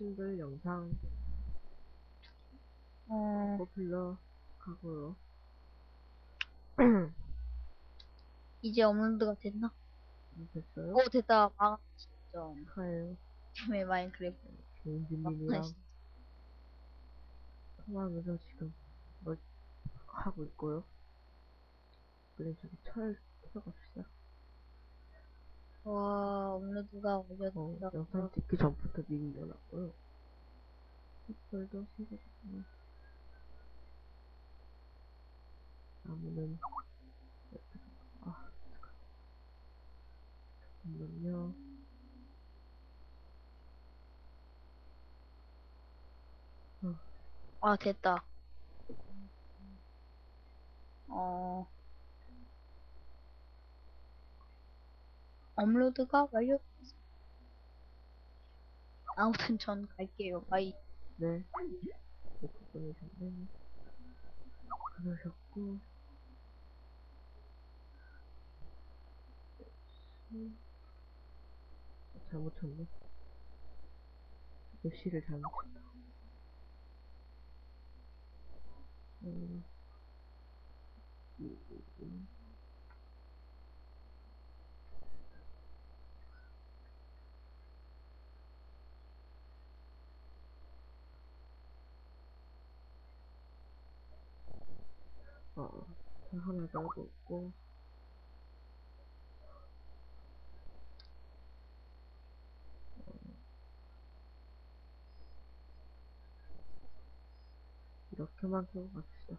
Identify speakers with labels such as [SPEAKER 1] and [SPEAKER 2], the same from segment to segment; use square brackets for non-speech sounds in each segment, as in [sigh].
[SPEAKER 1] 싱글 영상
[SPEAKER 2] 어,
[SPEAKER 1] 포퓰러 하고요. [clears throat]
[SPEAKER 2] 이제 업로드가 됐나?
[SPEAKER 1] 됐어요?
[SPEAKER 2] 오, 됐다. 아, 진짜.
[SPEAKER 1] 축하해요.
[SPEAKER 2] 팀의 마인크래프트.
[SPEAKER 1] 개인진님이랑 통화하면서 지금 뭘 하고 있고요. 그래 저기 철 켜갑시다.
[SPEAKER 2] 와, 업로드가
[SPEAKER 1] 어,
[SPEAKER 2] 올려졌다.
[SPEAKER 1] 영상 찍기 전부터 미리 일어났고요. 햇벌도 세개주고 나무는 아 잠깐만요.
[SPEAKER 2] 아, 됐다. 어, 업로드가 완료됐어. 아무튼 전 갈게요. 바이.
[SPEAKER 1] 네. 그러셨고. 음. 잘못 쳤네. 글씨를 잘못 쳤다. 음. 음, 음, 음. 어, 저 하나 떨고 있고. 이렇게만 켜고 갑시다.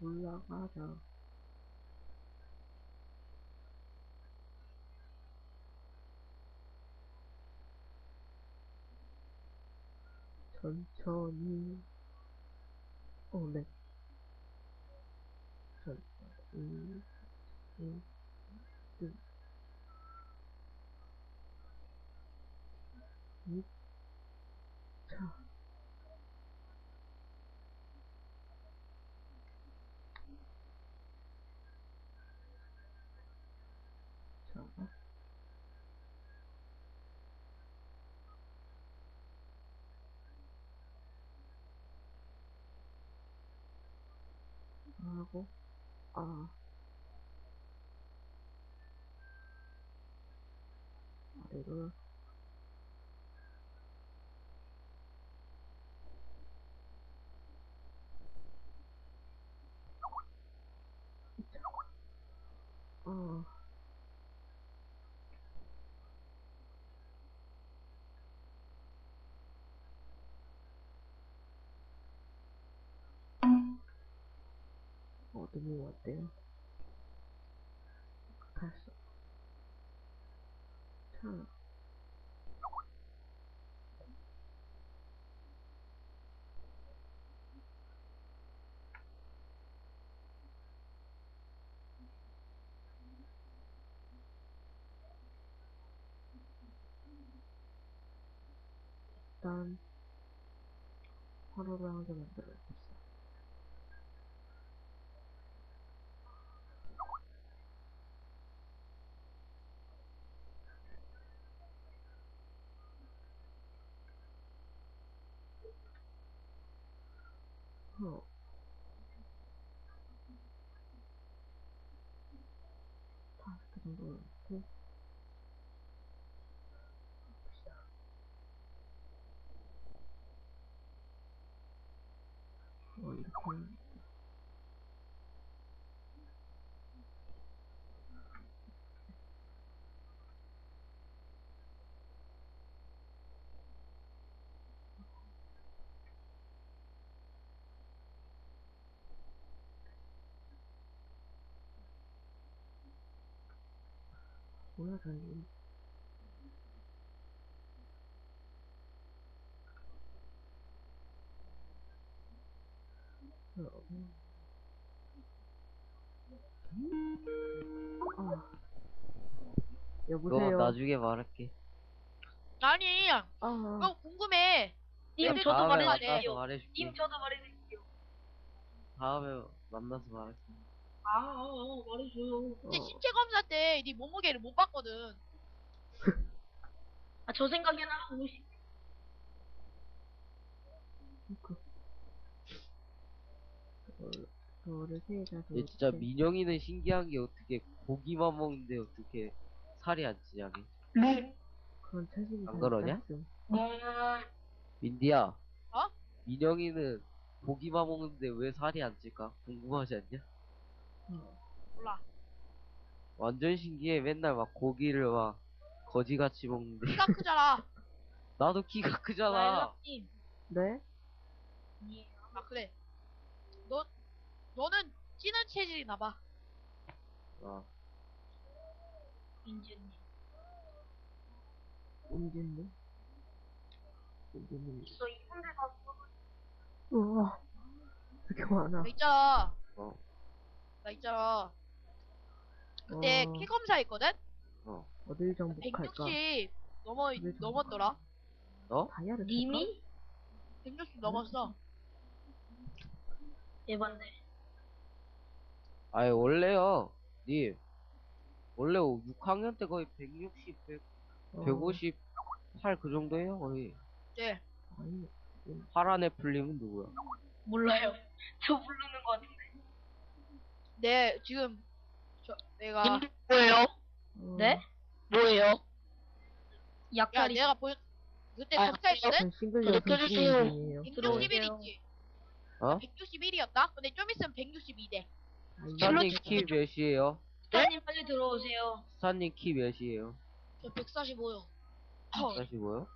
[SPEAKER 1] 올라가자. 천천히. 어, 네. 천천히. 음, 음. 음. 자. 자. 하고, 아. 아래로. 아. 어둠이 왔대요. 갔어. 자. 일단 화로를 하나 만들어야겠어. 어. 다섯 개 정도 넣고 봅시다. 어, 이렇게 하면 뭐야, 저기. 어, 음. 아.
[SPEAKER 3] 그거
[SPEAKER 1] 여보세요.
[SPEAKER 3] 나중에 말할게.
[SPEAKER 4] 아니,
[SPEAKER 1] 아,
[SPEAKER 4] 그거 궁금해.
[SPEAKER 2] 님, 저도
[SPEAKER 3] 다음에
[SPEAKER 4] 돼요.
[SPEAKER 3] 말해줄게.
[SPEAKER 4] 님, 저도 말해드릴게요.
[SPEAKER 3] 다음에 만나서 말할게.
[SPEAKER 5] 아, 아, 아 말해줘요.
[SPEAKER 4] 근데
[SPEAKER 1] 어.
[SPEAKER 4] 신체 검사 때 네 몸무게를 못 봤거든. [laughs]
[SPEAKER 5] 아, 저 생각에는 한 50.
[SPEAKER 1] 그. 저를 세자
[SPEAKER 3] 근데 진짜 민영이는 신기한 게 어떻게 고기만 먹는데 어떻게 살이 안 찌냐니.
[SPEAKER 1] 그런 체질이
[SPEAKER 3] 안 그러냐?
[SPEAKER 1] 있음.
[SPEAKER 3] 민디야.
[SPEAKER 4] 어?
[SPEAKER 3] 민영이는 고기만 먹는데 왜 살이 안 찔까? 궁금하지 않냐?
[SPEAKER 4] 몰라.
[SPEAKER 3] 완전 신기해. 맨날 막 고기를 막 거지같이 먹는데.
[SPEAKER 4] 키가 크잖아. [laughs]
[SPEAKER 3] 나도 키가 크잖아.
[SPEAKER 1] 네?
[SPEAKER 4] 아 그래. 너 너는 찌는 체질이나 봐.
[SPEAKER 3] 어.
[SPEAKER 5] 민준님.
[SPEAKER 1] 은진님.
[SPEAKER 5] 저 이쁜데 가서
[SPEAKER 1] 우와. 되게 많아.
[SPEAKER 4] 나 있잖아.
[SPEAKER 3] 어.
[SPEAKER 4] 나 있잖아. 그때
[SPEAKER 1] 어.
[SPEAKER 4] 키 검사 했거든.
[SPEAKER 3] 어.
[SPEAKER 1] 어딜 정복할까?
[SPEAKER 4] 160 넘어? 넘었더라.
[SPEAKER 3] 어?
[SPEAKER 1] 다이아를
[SPEAKER 5] 님이?
[SPEAKER 4] 160 넘었어.
[SPEAKER 5] 예반데.
[SPEAKER 3] 아니, 원래요. 님. 원래 6학년 때 거의 160, 100,
[SPEAKER 1] 살까?
[SPEAKER 3] 158 그 정도예요, 거의.
[SPEAKER 4] 네.
[SPEAKER 1] 어, 아니,
[SPEAKER 3] 파란 애플님은 누구야?
[SPEAKER 5] 몰라요. [laughs] 저 부르는 거 같은데.
[SPEAKER 4] 네 지금 저 내가
[SPEAKER 5] 님들 뭐예요?
[SPEAKER 1] 어,
[SPEAKER 5] 네? 뭐예요?
[SPEAKER 4] 야
[SPEAKER 5] 약탈이.
[SPEAKER 4] 내가 보여 그때
[SPEAKER 5] 아,
[SPEAKER 4] 검사했거든.
[SPEAKER 1] 전 싱글
[SPEAKER 5] 구독
[SPEAKER 1] 여성
[SPEAKER 5] 해주세요.
[SPEAKER 1] 중이에요.
[SPEAKER 4] 161 있지.
[SPEAKER 3] 어?
[SPEAKER 4] 161이었다. 근데 좀 있으면 162돼.
[SPEAKER 3] 스타님 키 몇이에요?
[SPEAKER 5] 사장님 빨리 들어오세요.
[SPEAKER 3] 스타님 키 몇이에요?
[SPEAKER 4] 저 145요.
[SPEAKER 3] 45요?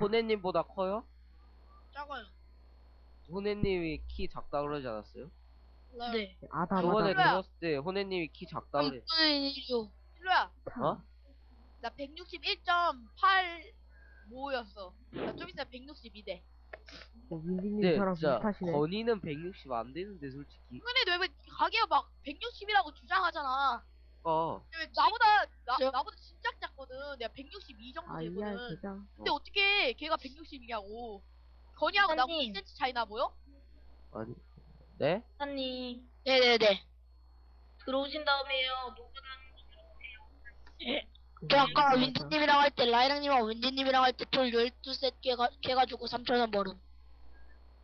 [SPEAKER 3] 호네님보다 커요?
[SPEAKER 4] 작아요.
[SPEAKER 3] 호네님이 키 작다 그러지 않았어요?
[SPEAKER 4] 몰라요.
[SPEAKER 5] 네.
[SPEAKER 1] 아다
[SPEAKER 3] 저번에
[SPEAKER 4] 맞아.
[SPEAKER 3] 들었을 때 호네님이 키 작다 그래.
[SPEAKER 4] 일이요. 일로야.
[SPEAKER 3] 어?
[SPEAKER 4] 나 161.85였어. 나 좀 있으면 162돼.
[SPEAKER 1] 어, 민디님
[SPEAKER 3] 근데
[SPEAKER 1] 저랑
[SPEAKER 3] 진짜
[SPEAKER 1] 비슷하시네.
[SPEAKER 3] 건이는 160 안 되는데 솔직히.
[SPEAKER 4] 근데 왜 가게가 막 160이라고 주장하잖아.
[SPEAKER 3] 어.
[SPEAKER 4] 근데 왜 나보다 나,
[SPEAKER 5] 저-
[SPEAKER 4] 나보다 진짜 작거든. 내가 162 정도
[SPEAKER 1] 아이알
[SPEAKER 4] 되거든.
[SPEAKER 1] 대장.
[SPEAKER 4] 근데 어떻게 걔가 160이냐고. 건이하고 나하고
[SPEAKER 5] 사장님.
[SPEAKER 4] 1cm 차이 나 보여?
[SPEAKER 3] 아니. 네?
[SPEAKER 5] 사장님.
[SPEAKER 4] 네네네.
[SPEAKER 5] 들어오신 다음에요. 녹음하는
[SPEAKER 1] 그
[SPEAKER 6] 저 아까
[SPEAKER 1] 민디님
[SPEAKER 6] 윈디님이랑 할 때 라이랑님하고 윈디님이랑 할 때 돌 12셋 깨가, 깨가지고 3천원 벌음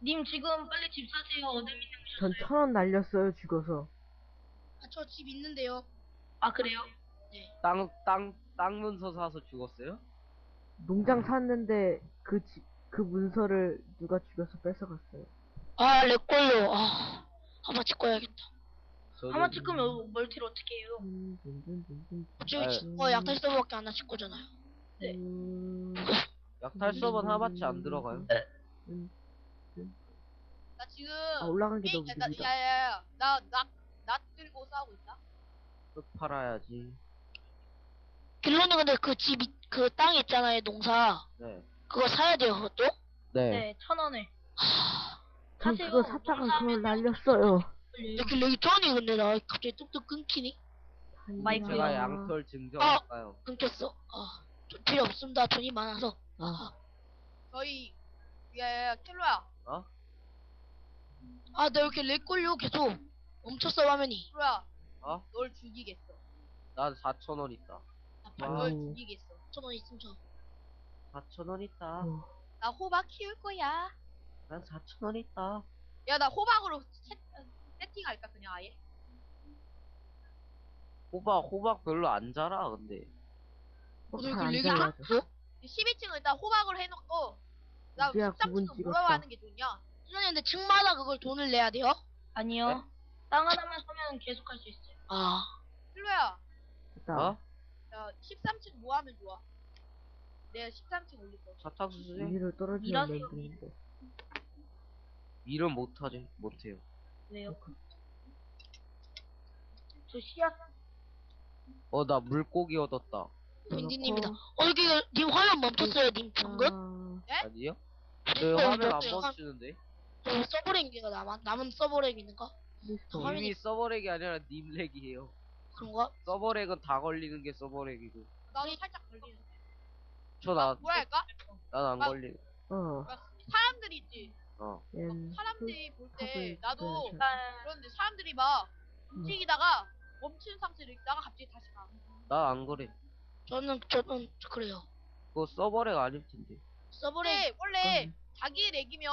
[SPEAKER 5] 님 지금 빨리 집 사세요. 믿는
[SPEAKER 1] 전천 원 날렸어요 죽어서.
[SPEAKER 6] 아, 저 집 있는데요
[SPEAKER 5] 아 그래요?
[SPEAKER 3] 땅, 땅, 땅 문서 사서 죽었어요?
[SPEAKER 1] 농장 샀는데 그 지, 그 문서를 누가 죽여서 뺏어갔어요.
[SPEAKER 6] 아 렉걸려 아 한번 찍어야겠다
[SPEAKER 3] 저는
[SPEAKER 5] 한번 찍으면 멀티를 어떻게 해요?
[SPEAKER 6] 저기
[SPEAKER 3] 아유.
[SPEAKER 6] 찍고 약탈 서버밖에 안 하실 거잖아요
[SPEAKER 5] 네.
[SPEAKER 1] 음,
[SPEAKER 3] 약탈 서버는 하마치 안 들어가요?
[SPEAKER 1] 음.
[SPEAKER 4] 나 지금
[SPEAKER 1] 아 올라간 게 너무
[SPEAKER 4] 나,
[SPEAKER 1] 느리다.
[SPEAKER 4] 야야야 나나나 들고 싸우고 있다.
[SPEAKER 3] 흙 팔아야지.
[SPEAKER 6] 빌로는 근데 그집그땅 있잖아요 농사
[SPEAKER 3] 네.
[SPEAKER 6] 그거 사야 돼요 그것도?
[SPEAKER 3] 네.
[SPEAKER 5] 네, 천 원에.
[SPEAKER 1] 전
[SPEAKER 5] 사세요.
[SPEAKER 1] 그거 샀다가 그걸 날렸어요.
[SPEAKER 6] 이렇게 렉이 터니 근데 나 갑자기 뚝뚝 끊기니?
[SPEAKER 5] 마이크.
[SPEAKER 3] 제가
[SPEAKER 1] 아,
[SPEAKER 3] 양털 증정할까요?
[SPEAKER 6] 끊겼어 아좀 필요 없습니다 돈이 많아서
[SPEAKER 1] 아,
[SPEAKER 4] 저희 야야야 킬로야
[SPEAKER 3] 어?
[SPEAKER 6] 아 나 이렇게 렉 걸려 계속 멈췄어 화면이
[SPEAKER 4] 킬로야
[SPEAKER 3] 어?
[SPEAKER 4] 널 죽이겠어.
[SPEAKER 3] 난 4천 원 있다.
[SPEAKER 4] 나
[SPEAKER 1] 와우.
[SPEAKER 4] 널 죽이겠어.
[SPEAKER 6] 천원 있으면 저
[SPEAKER 3] 4천 원 있다.
[SPEAKER 1] 어,
[SPEAKER 4] 나 호박 키울 거야.
[SPEAKER 3] 난 4천 원 있다.
[SPEAKER 4] 야 나 호박으로 세, 세팅할까 그냥 아예?
[SPEAKER 3] 호박, 호박 별로 안 자라, 근데.
[SPEAKER 1] 뭐
[SPEAKER 6] 오늘
[SPEAKER 1] 잘안
[SPEAKER 6] 그
[SPEAKER 1] 잘라져.
[SPEAKER 4] 12층을 일단 호박을 해놓고 나
[SPEAKER 1] 우리야, 구분
[SPEAKER 4] 13층은
[SPEAKER 1] 찍었어.
[SPEAKER 4] 뭐라고 하는 게 좋냐?
[SPEAKER 6] 선생님 근데 층마다 그걸 돈을 내야 돼요?
[SPEAKER 5] 아니요.
[SPEAKER 3] 네?
[SPEAKER 5] 땅 하나만 사면 계속 할 수 있어요.
[SPEAKER 6] 아
[SPEAKER 4] 킬로야
[SPEAKER 1] 됐다.
[SPEAKER 3] 어?
[SPEAKER 4] 야 13층 뭐 하면 좋아? 내가 13층 올릴 거.
[SPEAKER 3] 사탕수수
[SPEAKER 1] 위로 떨어지는
[SPEAKER 5] 일하세요,
[SPEAKER 1] 멘트인데.
[SPEAKER 3] 일은 못하지, 못해요.
[SPEAKER 5] 왜요? 저 씨앗
[SPEAKER 3] 어, 나 물고기 얻었다.
[SPEAKER 6] 윈디님이다.
[SPEAKER 1] 그렇고,
[SPEAKER 6] 어, 여기, 님 화면 멈췄어요, 님 방금?
[SPEAKER 1] 아,
[SPEAKER 3] 아니요?
[SPEAKER 6] 네,
[SPEAKER 3] 저 화면 안
[SPEAKER 6] 멈췄어요.
[SPEAKER 3] 멈추는데?
[SPEAKER 6] 저 서버렉인가 남은, 남은 서버렉 있는가?
[SPEAKER 1] 리스트.
[SPEAKER 6] 화면이-
[SPEAKER 3] 이미 서버렉이 아니라 님 렉이에요.
[SPEAKER 6] 그런가?
[SPEAKER 3] 서버렉은 다 걸리는 게 서버렉이고.
[SPEAKER 4] 나도 살짝 걸리는데.
[SPEAKER 3] 전 안,
[SPEAKER 4] 뭐라 할까?
[SPEAKER 3] 난 안
[SPEAKER 4] 아.
[SPEAKER 3] 걸리.
[SPEAKER 1] 어,
[SPEAKER 4] 막 사람들 있지.
[SPEAKER 3] 어.
[SPEAKER 1] 얜
[SPEAKER 4] 사람들이 볼때
[SPEAKER 1] 탑을
[SPEAKER 4] 나도
[SPEAKER 1] 네,
[SPEAKER 4] 그런데 사람들이 막 움직이다가 멈춘 상태로 있다가 갑자기 다시 가.
[SPEAKER 3] 나 안 그래.
[SPEAKER 6] 저는 저는 그래요.
[SPEAKER 3] 그거 서버렉 아닐 텐데.
[SPEAKER 6] 서버레
[SPEAKER 4] 근데 원래 자기 렉이면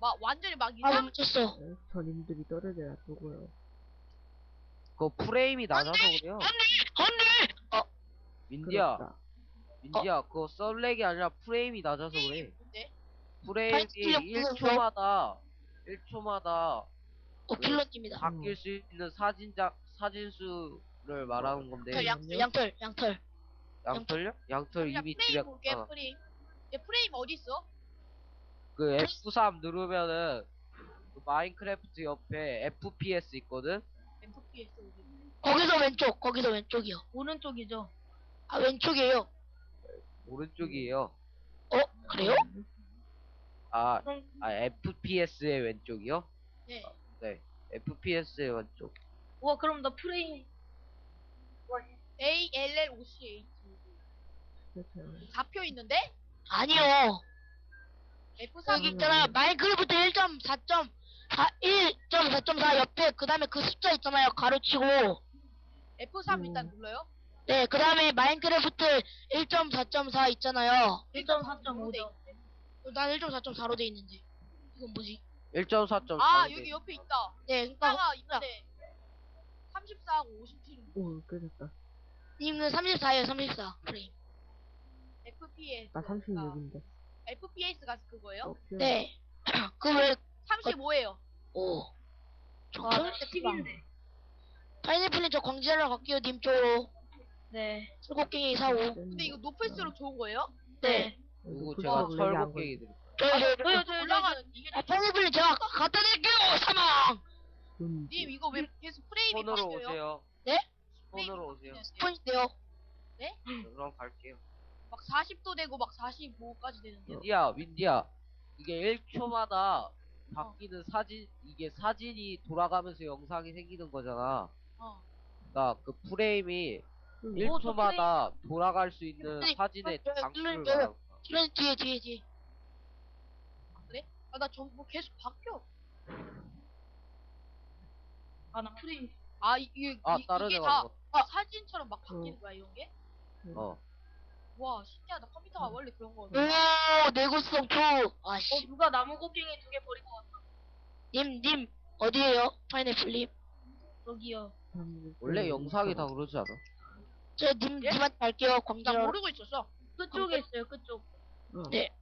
[SPEAKER 4] 막 완전히 막
[SPEAKER 6] 아
[SPEAKER 4] 이상
[SPEAKER 6] 멈췄어.
[SPEAKER 1] 네, 전임들이 떨어져 놔두고요.
[SPEAKER 3] 그거 프레임이 낮아서 그래요.
[SPEAKER 6] 안돼. 어
[SPEAKER 3] 민지야,
[SPEAKER 1] 그렇다.
[SPEAKER 3] 민지야, 그거 썰렉이 아니라 프레임이 낮아서 그래.
[SPEAKER 4] 뭔데?
[SPEAKER 3] 프레임이
[SPEAKER 6] 실력 보는
[SPEAKER 3] 1초마다 1초마다
[SPEAKER 6] 어 킬러입니다.
[SPEAKER 3] 바뀔 수 있는 사진작 사진 수를 말하는 건데
[SPEAKER 6] 털 양털 양털 양털.
[SPEAKER 3] 양털요? 양털
[SPEAKER 4] 야
[SPEAKER 3] 이미
[SPEAKER 4] 프레임
[SPEAKER 3] 집에
[SPEAKER 4] 볼게
[SPEAKER 3] 갔잖아.
[SPEAKER 4] 프레임. 얘 프레임 어디 있어?
[SPEAKER 3] 그 F3 누르면은 그 마인크래프트 옆에 FPS 있거든.
[SPEAKER 4] FPS 어디? 있네.
[SPEAKER 6] 거기서 왼쪽 거기서 왼쪽이요.
[SPEAKER 5] 오른쪽이죠.
[SPEAKER 6] 아 왼쪽이에요.
[SPEAKER 3] 오른쪽이에요.
[SPEAKER 6] 어 그래요?
[SPEAKER 3] 아, 아 FPS의 왼쪽이요?
[SPEAKER 4] 네.
[SPEAKER 3] 네, FPS의 왼쪽.
[SPEAKER 5] 와 그럼 나 프레임
[SPEAKER 4] A L L O C H
[SPEAKER 1] 그렇죠.
[SPEAKER 4] 잡혀 있는데
[SPEAKER 6] 아니요.
[SPEAKER 4] F3
[SPEAKER 6] 여기 있잖아요. 마인크래프트 1.4.4 1.4.4 옆에 그 다음에 그 숫자 있잖아요. 가로치고.
[SPEAKER 4] F3
[SPEAKER 1] 음.
[SPEAKER 4] 일단 눌러요.
[SPEAKER 6] 네, 그 다음에 마인크래프트 1.4.4 있잖아요.
[SPEAKER 5] 1.4.5죠.
[SPEAKER 6] 난 1.4.4로 돼 있는데. 이건 뭐지?
[SPEAKER 3] 1.4.4.
[SPEAKER 4] 아 여기 옆에 있다.
[SPEAKER 6] 네, 그니까,
[SPEAKER 4] 숫자가 있는데 34하고 57
[SPEAKER 1] 오, 깨졌다.
[SPEAKER 6] 님은 34에요, 34. 프레임.
[SPEAKER 4] FPS.
[SPEAKER 1] 나 36인데.
[SPEAKER 4] FPS가 그거예요?
[SPEAKER 1] 어, 필요-
[SPEAKER 6] 네. [clears throat] 그 왜,
[SPEAKER 4] 35예요.
[SPEAKER 6] 오.
[SPEAKER 5] 와
[SPEAKER 6] 정말?
[SPEAKER 5] 나 10인데.
[SPEAKER 6] 파인애플님 저 광질하러 갈게요, 님 쪽으로.
[SPEAKER 5] 네.
[SPEAKER 6] 술곡갱이 사오.
[SPEAKER 4] 근데 이거 높을수록 좋은 거예요?
[SPEAKER 6] 네.
[SPEAKER 3] 누구
[SPEAKER 1] 높은
[SPEAKER 3] 제가
[SPEAKER 1] 사람을 얘기 안
[SPEAKER 3] 철곡갱이 드릴게요.
[SPEAKER 6] 저요, 저요,
[SPEAKER 5] 저요
[SPEAKER 6] 저요.
[SPEAKER 5] 저요
[SPEAKER 4] 올라가는 이게
[SPEAKER 6] 아, 파인애플님 제가 갖다 드릴게요, 사망!
[SPEAKER 4] 돈님 이거 왜 계속 프레임이 바뀌어요?
[SPEAKER 3] 오세요.
[SPEAKER 6] 네?
[SPEAKER 3] 폰으로 오세요.
[SPEAKER 6] 스폰인데요.
[SPEAKER 3] 그럼 갈게요.
[SPEAKER 4] 막 40도 되고 막 45까지 되는데요.
[SPEAKER 3] 윈디야, 윈디야. 이게 1초마다 바뀌는 사진, 이게 사진이 돌아가면서 영상이 생기는 거잖아.
[SPEAKER 4] 어.
[SPEAKER 3] 그니까 그 프레임이
[SPEAKER 1] 음.
[SPEAKER 5] 오, 저
[SPEAKER 3] 1초마다 돌아갈 수 있는
[SPEAKER 6] 아니,
[SPEAKER 3] 사진의
[SPEAKER 6] 저, 저,
[SPEAKER 3] 장수를
[SPEAKER 6] 저, 저,
[SPEAKER 3] 말하는 거야.
[SPEAKER 6] 이런 뒤에, 뒤에, 뒤에.
[SPEAKER 4] 아, 나저뭐 계속 바뀌어.
[SPEAKER 5] 아 나 프레임.
[SPEAKER 4] 아, 이, 이,
[SPEAKER 3] 아,
[SPEAKER 4] 이, 이게 다
[SPEAKER 3] 먹었다.
[SPEAKER 4] 아, 사진처럼 막 바뀌는 거야, 이런 게?
[SPEAKER 3] 어.
[SPEAKER 4] 와, 신기하다. 컴퓨터가 원래 그런 거.
[SPEAKER 6] 오, 내구성 초.
[SPEAKER 5] 어
[SPEAKER 6] 아씨.
[SPEAKER 5] 누가 나무 곡괭이 두 개 버리고 왔다.
[SPEAKER 6] 님, 님, 어디에요? 파인애플님.
[SPEAKER 5] 여기요.
[SPEAKER 3] 원래 영상이 다 그러지 않아?
[SPEAKER 6] 저 님,
[SPEAKER 4] 예?
[SPEAKER 6] 님한테 갈게요,
[SPEAKER 4] 나
[SPEAKER 6] 광질하러.
[SPEAKER 4] 모르고 있었어.
[SPEAKER 5] 끝쪽에 있어요 끝쪽.
[SPEAKER 1] 어,
[SPEAKER 6] 네.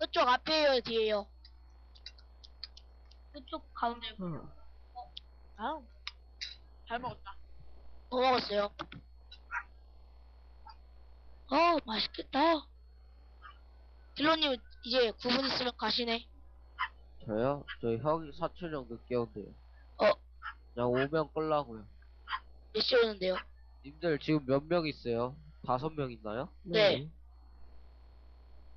[SPEAKER 6] 그쪽 앞에요, 뒤에요.
[SPEAKER 5] 끝쪽 가운데.
[SPEAKER 1] 어.
[SPEAKER 4] 아, 잘 먹었다.
[SPEAKER 6] 뭐 먹었어요? 어, 맛있겠다. 딜로님, 이제 9분 있으면 가시네.
[SPEAKER 3] 저요? 저 형이 사촌 형 늦게 온대요.
[SPEAKER 6] 어.
[SPEAKER 3] 그냥 오면 끌라고요.
[SPEAKER 6] 몇 시에 오는데요?
[SPEAKER 3] 님들 지금 몇 명 있어요? 다섯 명 있나요?
[SPEAKER 6] 네.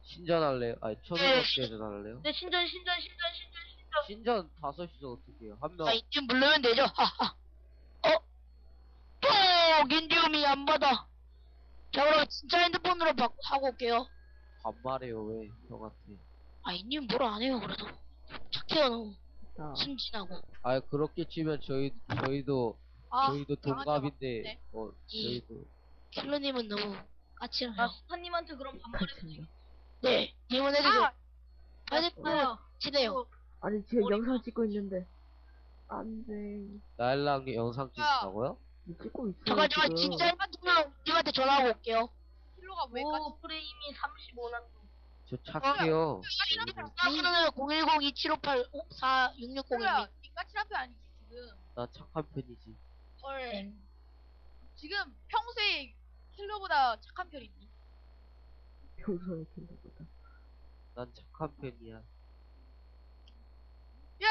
[SPEAKER 3] 신전할래요? 아니, 초등학교전 할래요?
[SPEAKER 5] 네 신전 신전 신전 신전 신전.
[SPEAKER 3] 신전 다섯이서 어떻게 해요? 한 명,
[SPEAKER 6] 아, 이쯤 물르면 되죠? 하하. [laughs] 어? 또! 인디움이 안 받아. 자, 그럼 진짜 핸드폰으로 바, 하고 올게요.
[SPEAKER 3] 반말해요, 왜, 형한테.
[SPEAKER 6] 아, 인디움 뭐라 안 해요, 그래도. 착해요, 너무.
[SPEAKER 1] 자,
[SPEAKER 6] 순진하고.
[SPEAKER 3] 아 그렇게 치면 저희, 저희도,
[SPEAKER 4] 아,
[SPEAKER 3] 저희도 동갑인데,
[SPEAKER 4] 바뀌었네.
[SPEAKER 3] 어,
[SPEAKER 6] 이-
[SPEAKER 3] 저희도.
[SPEAKER 6] 킬러님은 너무 까칠해요.
[SPEAKER 5] 나 스타님한테 그럼 반말해도 지금.
[SPEAKER 1] 거.
[SPEAKER 6] 네, 님은 해주세요.
[SPEAKER 4] 아,
[SPEAKER 6] 핸드폰
[SPEAKER 5] 뭐야?
[SPEAKER 6] 치네요.
[SPEAKER 1] 아니, 지금
[SPEAKER 5] 머리가-
[SPEAKER 1] 영상 찍고 있는데. 안 돼.
[SPEAKER 3] 나일랑 영상 찍는다고요?
[SPEAKER 1] 찍고 있어.
[SPEAKER 6] 잠깐, 잠깐,
[SPEAKER 1] 지금.
[SPEAKER 6] 진짜 핸드폰으로 님한테 전화하고 올게요.
[SPEAKER 4] 킬로가 왜 까지?
[SPEAKER 5] 오 프레임이 35난.
[SPEAKER 3] 저 착해요.
[SPEAKER 6] 전화번호는 010-2758-4660입니다.
[SPEAKER 4] 킬로야, 니 까칠한 아니지, 지금.
[SPEAKER 3] 나 착한 편이지.
[SPEAKER 4] 헐. 지금 평소에 킬로보다 착한 편이니?
[SPEAKER 1] 평소에 킬러보다.
[SPEAKER 3] 난 착한 편이야.
[SPEAKER 4] 예!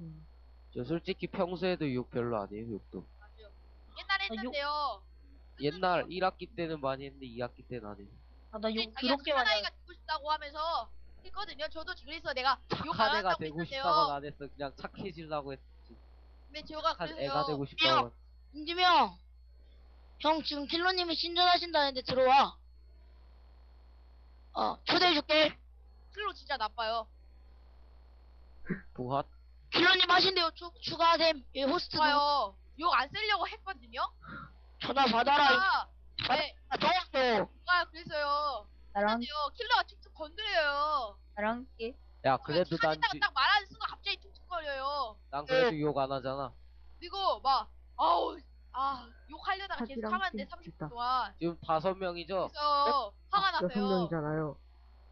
[SPEAKER 1] 음.
[SPEAKER 3] 저 솔직히 평소에도 욕 별로 안 해요, 욕도.
[SPEAKER 4] 맞아요. 옛날에
[SPEAKER 5] 아, 욕-
[SPEAKER 4] 했는데요.
[SPEAKER 3] 옛날 1학기 때는 많이 했는데 2학기 때는 안 해요.
[SPEAKER 5] 아나
[SPEAKER 4] 근데
[SPEAKER 5] 욕
[SPEAKER 4] 자기가
[SPEAKER 5] 더럽게
[SPEAKER 4] 착한
[SPEAKER 5] 많이.
[SPEAKER 4] 아이가 되고 싶다고 하면서 했거든요. 저도 그래서 내가 욕
[SPEAKER 3] 착한
[SPEAKER 4] 안
[SPEAKER 3] 애가
[SPEAKER 4] 한다고
[SPEAKER 3] 되고
[SPEAKER 4] 했는데요.
[SPEAKER 3] 싶다고는 안 했어. 그냥 착해지려고 했지.
[SPEAKER 4] 근데 제가
[SPEAKER 3] 착한
[SPEAKER 4] 그래서
[SPEAKER 3] 애가 되고 싶다고.
[SPEAKER 6] 임지명! 형 지금 킬러님이 신전하신다는데 들어와. 어, 초대해줄게.
[SPEAKER 4] 클로 진짜 나빠요.
[SPEAKER 3] 부핫
[SPEAKER 6] 킬러님 하신대요. 추, 추가됨. 예, 호스트
[SPEAKER 4] 좋아요. 욕 안 쓰려고 했거든요.
[SPEAKER 6] 전화 받아라.
[SPEAKER 4] 아, 네,
[SPEAKER 6] 아, 더웠어.
[SPEAKER 4] 아 그래서요.
[SPEAKER 2] 나랑
[SPEAKER 4] 근데요, 킬러가 툭툭 건드려요.
[SPEAKER 2] 나랑 깨.
[SPEAKER 3] 야 그래도 난, 지-
[SPEAKER 4] 딱 말하는 순간 갑자기 툭툭거려요.
[SPEAKER 3] 난 그래도 욕 안 하잖아
[SPEAKER 4] 그리고 막 아우 아 욕하려다가 계속
[SPEAKER 1] 사지랑
[SPEAKER 4] 참았는데
[SPEAKER 1] 찐
[SPEAKER 4] 30분
[SPEAKER 1] 진짜.
[SPEAKER 4] 동안.
[SPEAKER 3] 지금 다섯 명이죠?
[SPEAKER 4] 그래서 화가
[SPEAKER 1] 여섯
[SPEAKER 4] 났어요.
[SPEAKER 1] 명이잖아요.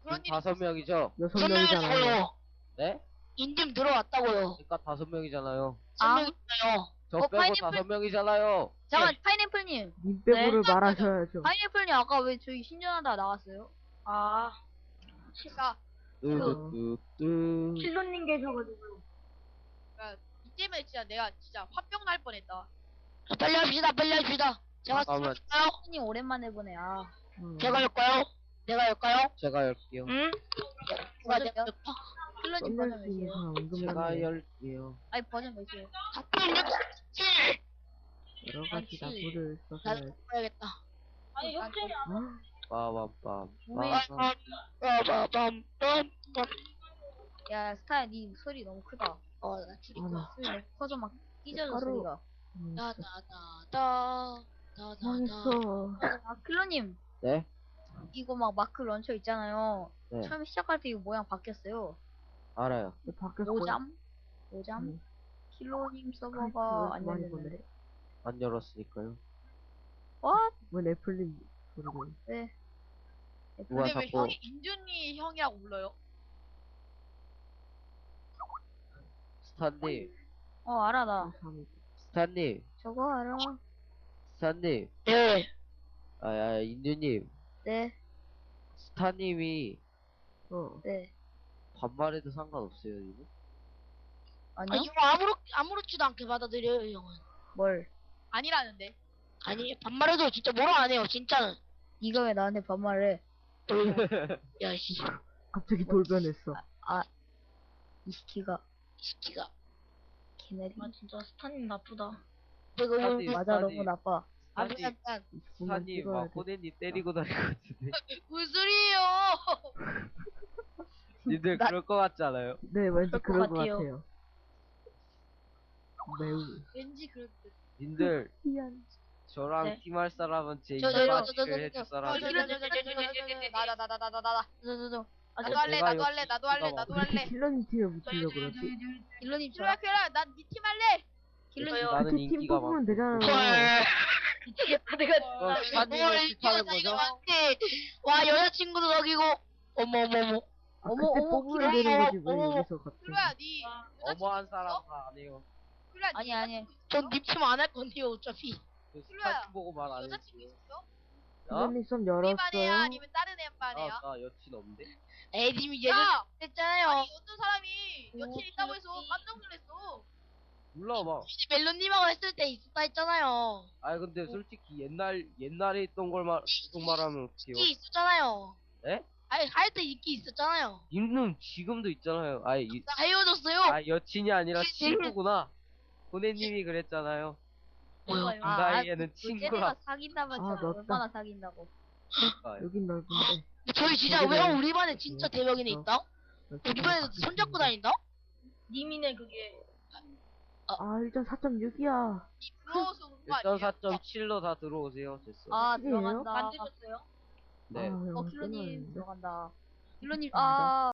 [SPEAKER 4] 그런 일이
[SPEAKER 3] 다섯
[SPEAKER 4] 있었어요.
[SPEAKER 3] 명이죠?
[SPEAKER 1] 여섯
[SPEAKER 6] 몇
[SPEAKER 1] 명이잖아요.
[SPEAKER 6] 명이고요.
[SPEAKER 3] 네?
[SPEAKER 6] 인증 들어왔다고요.
[SPEAKER 3] 그러니까 다섯 명이잖아요
[SPEAKER 6] 몇
[SPEAKER 2] 아.
[SPEAKER 6] 명이잖아요.
[SPEAKER 3] 저
[SPEAKER 2] 어,
[SPEAKER 3] 빼고
[SPEAKER 2] 파인애플-
[SPEAKER 3] 다섯 명이잖아요
[SPEAKER 2] 잠깐 파인애플님.
[SPEAKER 1] 님 빼고를
[SPEAKER 2] 네?
[SPEAKER 1] 말하셔야죠.
[SPEAKER 2] 파인애플님 아까 왜 저희 신전하다 나왔어요?
[SPEAKER 5] 아,
[SPEAKER 4] 그러니까
[SPEAKER 3] 뚜뚜뚜뚜
[SPEAKER 5] 킬로님 계셔가지고.
[SPEAKER 4] 이 때문에 진짜 내가 진짜 화병 날 뻔했다.
[SPEAKER 6] 자, 빨리 합시다. 빨리 합시다. 제가
[SPEAKER 3] 잠깐만.
[SPEAKER 6] 할까요?
[SPEAKER 2] 님 오랜만에 보네. 아.
[SPEAKER 1] 어.
[SPEAKER 6] 제가 할까요? 내가 할까요?
[SPEAKER 3] 제가 열게요
[SPEAKER 6] 응? 누가 내가 할까?
[SPEAKER 1] 썸낼
[SPEAKER 2] 버전 몇이에요?
[SPEAKER 1] 은근
[SPEAKER 3] 제가
[SPEAKER 1] 많네.
[SPEAKER 3] 열게요
[SPEAKER 2] 아니 버전 몇이에요?
[SPEAKER 6] 하필 67!
[SPEAKER 1] 여러 가지
[SPEAKER 2] 많지.
[SPEAKER 1] 나무를 써서
[SPEAKER 6] 나도 봐야겠다.
[SPEAKER 5] 아니, 형편이
[SPEAKER 1] 아,
[SPEAKER 3] 빠밤빰
[SPEAKER 2] 왜?
[SPEAKER 3] 빠밤.
[SPEAKER 2] 야 스타야 니 소리 너무 크다.
[SPEAKER 6] 어, 나 줄이고.
[SPEAKER 1] 아,
[SPEAKER 2] 소리 너무 커서 막 찢어져
[SPEAKER 1] 가루.
[SPEAKER 2] 소리가.
[SPEAKER 1] 음,
[SPEAKER 6] 다다다다. 다다다.
[SPEAKER 1] 망했어.
[SPEAKER 2] 아 킬러님
[SPEAKER 3] 네?
[SPEAKER 2] 이거 막 마크 런처 있잖아요.
[SPEAKER 3] 네
[SPEAKER 2] 처음에 시작할 때 이거 모양 바뀌었어요.
[SPEAKER 3] 알아요
[SPEAKER 1] 근데 밖에서
[SPEAKER 2] 오잠? 오잠?
[SPEAKER 1] 음.
[SPEAKER 2] 킬로님
[SPEAKER 1] 왜
[SPEAKER 2] 서버가 안
[SPEAKER 1] 많이
[SPEAKER 2] 열렸는데.
[SPEAKER 3] 안 열었으니까요
[SPEAKER 2] 와?
[SPEAKER 1] 왜 애플님 소리를?
[SPEAKER 2] 네.
[SPEAKER 3] 누가
[SPEAKER 4] 근데 왜
[SPEAKER 3] 자꾸
[SPEAKER 4] 형이 인준이 형이라고 불러요?
[SPEAKER 3] 스탄님
[SPEAKER 2] 어 알아 나.
[SPEAKER 1] 감사합니다.
[SPEAKER 3] 스탄님
[SPEAKER 2] 저거 알아.
[SPEAKER 3] 스탄님
[SPEAKER 6] 네.
[SPEAKER 3] 아야 인주님
[SPEAKER 2] 네.
[SPEAKER 3] 스타님이
[SPEAKER 1] 어,
[SPEAKER 2] 네.
[SPEAKER 3] 반말해도 상관없어요 이거?
[SPEAKER 6] 아,
[SPEAKER 2] 아니요?
[SPEAKER 6] 이거 아무렇, 아무렇지도 않게 받아들여요, 이 형은.
[SPEAKER 2] 뭘?
[SPEAKER 4] 아니라는데.
[SPEAKER 6] 아니, 반말해도 진짜 뭐라 안 해요, 진짜는.
[SPEAKER 2] 네가 왜 나한테 반말해?
[SPEAKER 6] 야, 씨.
[SPEAKER 1] 갑자기 돌변했어.
[SPEAKER 2] 이 시키가
[SPEAKER 6] 이 새끼가.
[SPEAKER 2] 개내리.
[SPEAKER 5] 아, 진짜 스타님 나쁘다.
[SPEAKER 6] 내가 형,
[SPEAKER 3] 스타님,
[SPEAKER 2] 맞아
[SPEAKER 3] 스타님,
[SPEAKER 2] 너무 나빠.
[SPEAKER 6] 아.
[SPEAKER 1] 20분만
[SPEAKER 3] 스타님
[SPEAKER 1] 찍어야
[SPEAKER 3] 막
[SPEAKER 1] 돼.
[SPEAKER 3] 호네님 때리고 다닐 것 같은데
[SPEAKER 4] 무슨 소리예요? [laughs]
[SPEAKER 3] 님들
[SPEAKER 2] 나-
[SPEAKER 3] 그럴 것 같지 않아요?
[SPEAKER 1] 네, 왠지
[SPEAKER 5] 그럴 것
[SPEAKER 1] 그럴 것
[SPEAKER 5] 같아요.
[SPEAKER 1] 같아요. 매우
[SPEAKER 4] 왠지 그럴 듯.
[SPEAKER 3] 님들
[SPEAKER 1] 희한.
[SPEAKER 3] 저랑
[SPEAKER 5] 네.
[SPEAKER 3] 팀할 사람은 제
[SPEAKER 6] 저, 저, 저,
[SPEAKER 3] 이마
[SPEAKER 6] 저, 저,
[SPEAKER 3] 를
[SPEAKER 6] 저,
[SPEAKER 3] 해줄
[SPEAKER 6] 저,
[SPEAKER 3] 사람
[SPEAKER 6] 저,
[SPEAKER 4] 나나 나나나나 나.
[SPEAKER 2] 저저저. 아,
[SPEAKER 4] 나도
[SPEAKER 2] 저,
[SPEAKER 4] 할래 나도 할래 나도 할래 나도
[SPEAKER 1] 왜
[SPEAKER 4] 할래.
[SPEAKER 1] 킬러님 팀에 붙이려고 그러지?
[SPEAKER 2] 킬러님 저.
[SPEAKER 4] 그래 그래 난니 팀 할래.
[SPEAKER 2] 킬러님
[SPEAKER 3] 나는
[SPEAKER 1] 이렇게 팀
[SPEAKER 3] 인기가
[SPEAKER 1] 뽑으면
[SPEAKER 3] 많고.
[SPEAKER 5] 미치겠다, 내가.
[SPEAKER 3] 어,
[SPEAKER 6] 뭘 이거
[SPEAKER 3] 거죠?
[SPEAKER 6] 맞지? 와, 여자친구도 사귀고. 어머, 어머, 어머.
[SPEAKER 1] 아,
[SPEAKER 2] 어머,
[SPEAKER 1] 그때
[SPEAKER 2] 어머,
[SPEAKER 1] 뽑으면
[SPEAKER 6] 킬러,
[SPEAKER 1] 되는 거지, 왜
[SPEAKER 6] 어머.
[SPEAKER 1] 여기서 갑자기.
[SPEAKER 4] 그래야 니.
[SPEAKER 3] 어머한 사람 다안 해요
[SPEAKER 4] 그래
[SPEAKER 2] 아니 아니.
[SPEAKER 6] 전 립팀 안할 건데요, 어차피.
[SPEAKER 3] 그
[SPEAKER 4] 그래야.
[SPEAKER 3] 스타님 보고 말 안
[SPEAKER 4] 여자친구
[SPEAKER 3] 했어요
[SPEAKER 4] 있었어?
[SPEAKER 3] 어?
[SPEAKER 1] 킬러님 썸
[SPEAKER 4] 우리
[SPEAKER 1] 열었어요?
[SPEAKER 4] 반이야 아니면 다른 애 반이야?
[SPEAKER 3] 아, 나 여친 없는데
[SPEAKER 4] 야!
[SPEAKER 6] 예전 했잖아요.
[SPEAKER 4] 아니 어떤 사람이 여친
[SPEAKER 2] 오,
[SPEAKER 4] 있다고 해서
[SPEAKER 2] 귀엽지.
[SPEAKER 4] 깜짝 놀랐어.
[SPEAKER 3] 불러봐
[SPEAKER 6] 멜론님하고 했을 때 있었다 했잖아요.
[SPEAKER 3] 아니 근데 솔직히 옛날 옛날에 있던 걸 말, 계속 말하면 어떡해요
[SPEAKER 6] 있었잖아요.
[SPEAKER 3] 에?
[SPEAKER 6] 아니, 할때 인기 있었잖아요.
[SPEAKER 3] 님은 지금도 있잖아요 아니 이,
[SPEAKER 6] 나 헤어졌어요.
[SPEAKER 3] 아 여친이 아니라 친구구나 보네님이 그랬잖아요
[SPEAKER 6] 뭐요?
[SPEAKER 3] 그 나이에는
[SPEAKER 2] 쟤네가
[SPEAKER 3] 친구라
[SPEAKER 2] 사귄다면
[SPEAKER 1] 아, 맞다.
[SPEAKER 2] 얼마나 사귄다고.
[SPEAKER 1] 여긴 넓은데.
[SPEAKER 6] 저희 진짜 왜 우리 반에 진짜 대박이네 있다? 우리 반에 손잡고 다닌다?
[SPEAKER 5] 님이네, 그게.
[SPEAKER 1] 아, 일단 4.6이야.
[SPEAKER 4] 니 부러워서 그런 거 아니야?
[SPEAKER 3] 1.4.7로 다 들어오세요 됐어
[SPEAKER 2] 아
[SPEAKER 1] 확실해요?
[SPEAKER 2] 들어간다.
[SPEAKER 5] 만드셨어요?
[SPEAKER 3] 네
[SPEAKER 1] 아,
[SPEAKER 2] 어 킬러님. 들어간다. 킬러님
[SPEAKER 1] 감사합니다.
[SPEAKER 2] 아